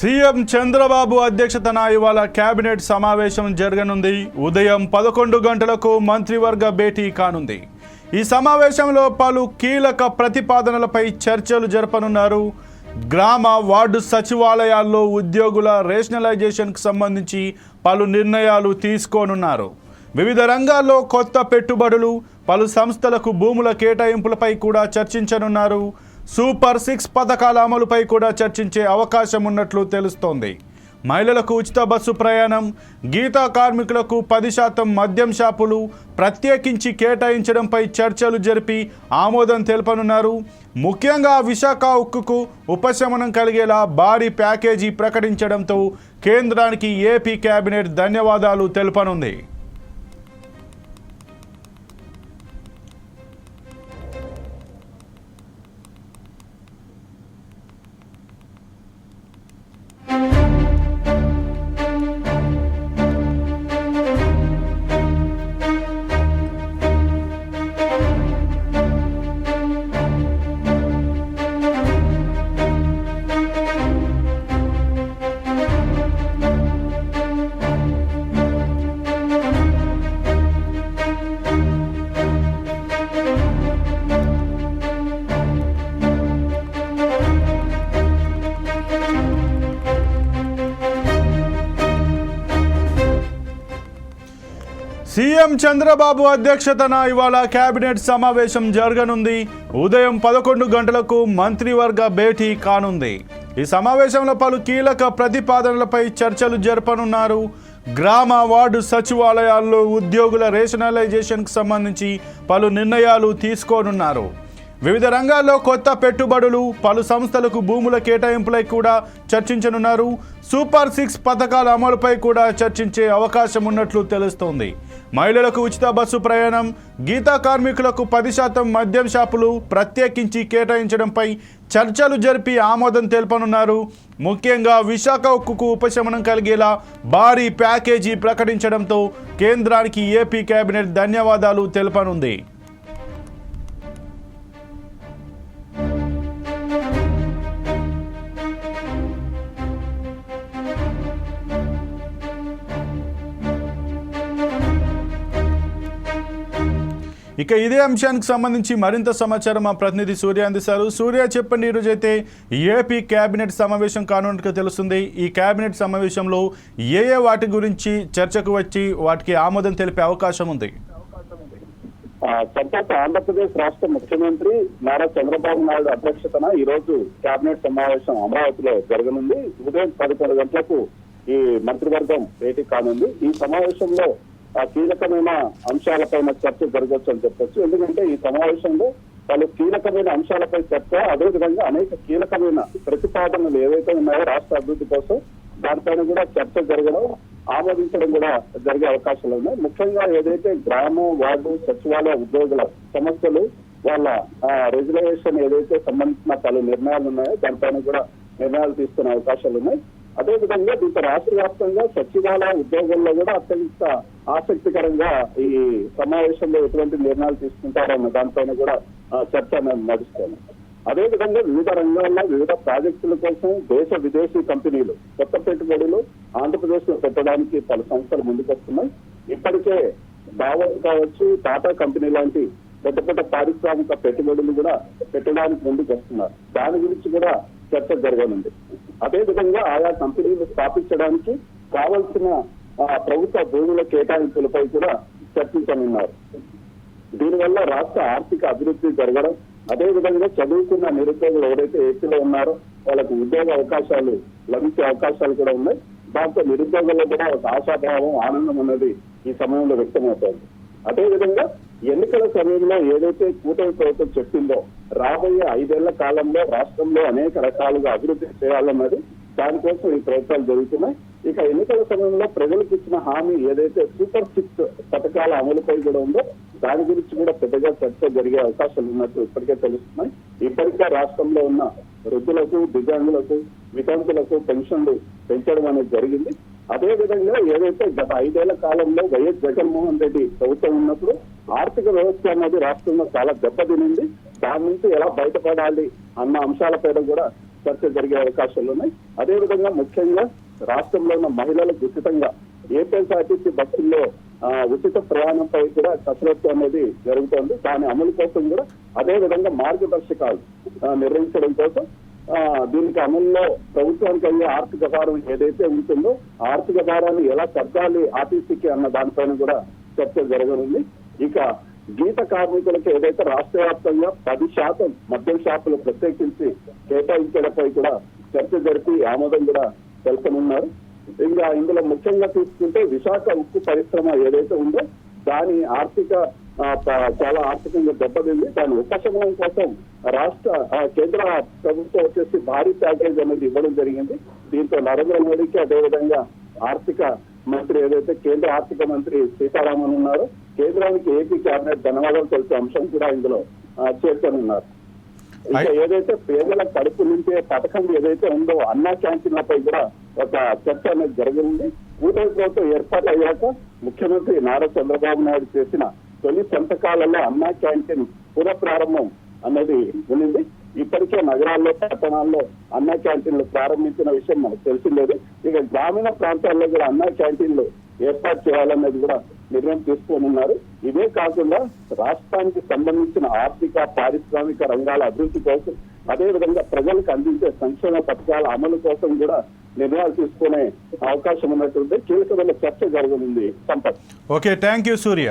CM Chandrababu అధ్యక్షతన ఇవాళ cabinet సమావేశం జరగనుంది. ఉదయం పదకొండు గంటలకు మంత్రివర్గ భేటీ కానుంది. ఈ సమావేశంలో పలు కీలక ప్రతిపాదనలపై చర్చలు జరపనున్నారు. గ్రామ వార్డు సచివాలయాల్లో ఉద్యోగుల రేషనలైజేషన్కు సంబంధించి పలు నిర్ణయాలు తీసుకోనున్నారు. వివిధ రంగాల్లో కొత్త పెట్టుబడులు పలు సంస్థలకు భూముల కేటాయింపులపై కూడా చర్చించనున్నారు. సూపర్ సిక్స్ పథకాల అమలుపై కూడా చర్చించే అవకాశం ఉన్నట్లు తెలుస్తోంది. మహిళలకు ఉచిత బస్సు ప్రయాణం గీతా కార్మికులకు పది శాతం మద్యం షాపులు ప్రత్యేకించి కేటాయించడంపై చర్చలు జరిపి ఆమోదం తెలపనున్నారు. ముఖ్యంగా విశాఖ ఉక్కుకు ఉపశమనం కలిగేలా భారీ ప్యాకేజీ ప్రకటించడంతో కేంద్రానికి ఏపీ కేబినెట్ ధన్యవాదాలు తెలపనుంది. సీఎం చంద్రబాబు అధ్యక్షతన ఇవాళ కేబినెట్ సమావేశం జరగనుంది. ఉదయం పదకొండు గంటలకు మంత్రివర్గ భేటీ కానుంది. ఈ సమావేశంలో పలు కీలక ప్రతిపాదనలపై చర్చలు జరపనున్నారు. గ్రామ వార్డు సచివాలయాల్లో ఉద్యోగుల రేషనలైజేషన్కు సంబంధించి పలు నిర్ణయాలు తీసుకోనున్నారు. వివిధ రంగాల్లో కొత్త పెట్టుబడులు పలు సంస్థలకు భూముల కేటాయింపులై కూడా చర్చించనున్నారు. సూపర్ సిక్స్ పథకాల అమలుపై కూడా చర్చించే అవకాశం ఉన్నట్లు తెలుస్తోంది. మహిళలకు ఉచిత బస్సు ప్రయాణం గీతా కార్మికులకు పది శాతం మద్యం షాపులు ప్రత్యేకించి కేటాయించడంపై చర్చలు జరిపి ఆమోదం తెలపనున్నారు. ముఖ్యంగా విశాఖ ఉక్కుకు ఉపశమనం కలిగేలా భారీ ప్యాకేజీ ప్రకటించడంతో కేంద్రానికి ఏపీ కేబినెట్ ధన్యవాదాలు తెలపనుంది. ఇక ఇదే అంశానికి సంబంధించి మరింత సమాచారం మా ప్రతినిధి సూర్య అందిస్తారు. సూర్య చెప్పండి ఈరోజైతే ఏపీ కేబినెట్ సమావేశం కానున్నట్టుగా తెలుస్తుంది. ఈ కేబినెట్ సమావేశంలో ఏ ఏ వాటి గురించి చర్చకు వచ్చి వాటికి ఆమోదం తెలిపే అవకాశం ఉంది? తర్వాత ఆంధ్రప్రదేశ్ రాష్ట్ర ముఖ్యమంత్రి నారా చంద్రబాబు నాయుడు అధ్యక్షతన ఈ రోజు కేబినెట్ సమావేశం అమరావతిలో జరగనుంది. ఉదయం పదకొండు గంటలకు ఈ మంత్రివర్గం భేటీ కానుంది. ఈ సమావేశంలో కీలకమైన అంశాలపైన చర్చ జరగవచ్చు అని చెప్పొచ్చు. ఎందుకంటే ఈ సమావేశంలో పలు కీలకమైన అంశాలపై చర్చ అదేవిధంగా అనేక కీలకమైన ప్రతిపాదనలు ఏవైతే ఉన్నాయో రాష్ట్ర అభివృద్ధి కోసం దానిపైన కూడా చర్చ జరగడం ఆమోదించడం కూడా జరిగే అవకాశాలు ఉన్నాయి. ముఖ్యంగా ఏదైతే గ్రామం వార్డు సచివాలయ ఉద్యోగుల సమస్యలు వాళ్ళ రిజర్వేషన్ ఏదైతే సంబంధించిన పలు నిర్ణయాలు ఉన్నాయో దానిపైన కూడా నిర్ణయాలు తీసుకునే అవకాశాలు ఉన్నాయి. అదేవిధంగా దీంతో రాష్ట్ర వ్యాప్తంగా సచివాలయ ఉద్యోగుల్లో కూడా అత్యంత ఆసక్తికరంగా ఈ సమావేశంలో ఎటువంటి నిర్ణయాలు తీసుకుంటారన్న దానిపైన కూడా చర్చ మేము నడుస్తుంది అదేవిధంగా వివిధ రంగాల్లో వివిధ ప్రాజెక్టుల కోసం దేశ విదేశీ కంపెనీలు కొత్త పెట్టుబడులు ఆంధ్రప్రదేశ్లో పెట్టడానికి పలు సంస్థలు ముందుకొస్తున్నాయి. ఇప్పటికే దావత్ కావచ్చు టాటా కంపెనీ లాంటి పెద్ద పెద్ద పారిశ్రామిక పెట్టుబడులు కూడా పెట్టడానికి ముందుకు వస్తున్నారు దాని గురించి కూడా చర్చ జరగనుంది. అదేవిధంగా ఆయా కంపెనీలు స్థాపించడానికి కావలసిన ప్రభుత్వ భూముల కేటాయింపులపై కూడా చర్చించనున్నారు. దీనివల్ల రాష్ట్ర ఆర్థిక అభివృద్ధి జరగడం అదే విధంగా చదువుకున్న నిరుద్యోగులు ఎవరైతే ఏపీలో ఉన్నారో వాళ్ళకు ఉద్యోగ అవకాశాలు లభించే అవకాశాలు కూడా ఉన్నాయి. దాంతో నిరుద్యోగుల్లో కూడా ఒక ఆశాభావం ఆనందం అనేది ఈ సమయంలో వ్యక్తమవుతోంది. అదే విధంగా ఎన్నికల సమయంలో ఏదైతే కూటమి ప్రభుత్వం చెప్పిందో రాబోయే ఐదేళ్ళ కాలంలో రాష్ట్రంలో అనేక రకాలుగా అభివృద్ధి చేయాలన్నది దానికోసం ఈ ప్రయత్నాలు జరుగుతున్నాయి. ఇక ఎన్నికల సమయంలో ప్రజలకు ఇచ్చిన హామీ ఏదైతే సూపర్ సిక్స్ పథకాల అమలుపై కూడా ఉందో దాని గురించి కూడా పెద్దగా చర్చ జరిగే అవకాశాలు ఉన్నట్టు ఇప్పటికే తెలుస్తున్నాయి. ఇప్పటికే రాష్ట్రంలో ఉన్న వృద్ధులకు దివ్యాంగులకు వితంతులకు పెన్షన్లు పెంచడం అనేది జరిగింది. అదే విధంగా ఏదైతే గత ఐదేళ్ళ కాలంలో వైఎస్ జగన్మోహన్ రెడ్డి ప్రభుత్వం ఉన్నప్పుడు ఆర్థిక వ్యవస్థ అనేది రాష్ట్రంలో చాలా దెబ్బతినింది. దాని నుంచి ఎలా బయటపడాలి అన్న అంశాలపైన కూడా చర్చ జరిగే అవకాశాలు ఉన్నాయి. అదేవిధంగా ముఖ్యంగా రాష్ట్రంలో ఉన్న మహిళలకు ఉచితంగా ఏపీఎస్ఆర్టీసీ బస్సుల్లో ఉచిత ప్రయాణంపై కూడా కసరత్తు అనేది జరుగుతోంది. దాని అమలు కోసం కూడా అదే విధంగా మార్గదర్శకాలు నిర్వహించడం కోసం దీనికి అమల్లో ప్రభుత్వానికి అయ్యే ఆర్థిక భారం ఏదైతే ఉంటుందో ఆర్థిక భారాన్ని ఎలా తగ్గాలి ఆర్టీసీకి అన్న దానిపైన కూడా చర్చ జరగనుంది. ఇక గీత కార్మికులకు ఏదైతే రాష్ట్ర వ్యాప్తంగా పది శాతం మద్యం షాపులు ప్రత్యేకించి కేటాయించడంపై కూడా చర్చ జరిపి ఆమోదం కూడా తెలుపనున్నారు ఇంకా ఇందులో ముఖ్యంగా తీసుకుంటే విశాఖ ఉక్కు పరిశ్రమ ఏదైతే ఉందో దాని ఆర్థిక ఆ, ప- చాలా ఆర్థికంగా దెబ్బతింది. దాని ఉపశమనం కోసం రాష్ట్ర కేంద్ర ప్రభుత్వం వచ్చేసి భారీ ప్యాకేజ్ అనేది ఇవ్వడం జరిగింది. దీంతో నరేంద్ర మోడీకి అదేవిధంగా ఆర్థిక మంత్రి ఏదైతే కేంద్ర ఆర్థిక మంత్రి సీతారామన్ ఉన్నారో కేంద్రానికి ఏపీ కేబినెట్ ధన్యవాదాలు తెలిసే అంశం కూడా ఇందులో చేర్చనున్నారు. ఇంకా ఏదైతే పేదల కడుపు నింపే పథకం ఏదైతే ఉందో అన్నా క్యాంటీన్లపై కూడా ఒక చర్చ అనేది జరిగింది. కూటమి ప్రభుత్వం ఏర్పాటు అయ్యాక ముఖ్యమంత్రి నారా చంద్రబాబు నాయుడు చేసిన తొలి సంతకాలలో అన్నా క్యాంటీన్ పునఃప్రారంభం అన్నది ఉన్నింది. ఇప్పటికే నగరాల్లో పట్టణాల్లో అన్నా క్యాంటీన్లు ప్రారంభించిన విషయం మనకు తెలిసిందేది ఇక గ్రామీణ ప్రాంతాల్లో కూడా అన్నా క్యాంటీన్లు ఏర్పాటు చేయాలన్నది కూడా నిర్ణయం తీసుకోనున్నారు ఇదే కాకుండా రాష్ట్రానికి సంబంధించిన ఆర్థిక పారిశ్రామిక రంగాల అభివృద్ధి కోసం అదేవిధంగా ప్రజలకు అందించే సంక్షేమ పథకాల అమలు కోసం కూడా నిర్ణయాలు తీసుకునే అవకాశం ఉన్నటువంటి కీలకమైన చర్చ జరగనుంది. Sampath. Okay thank you Surya.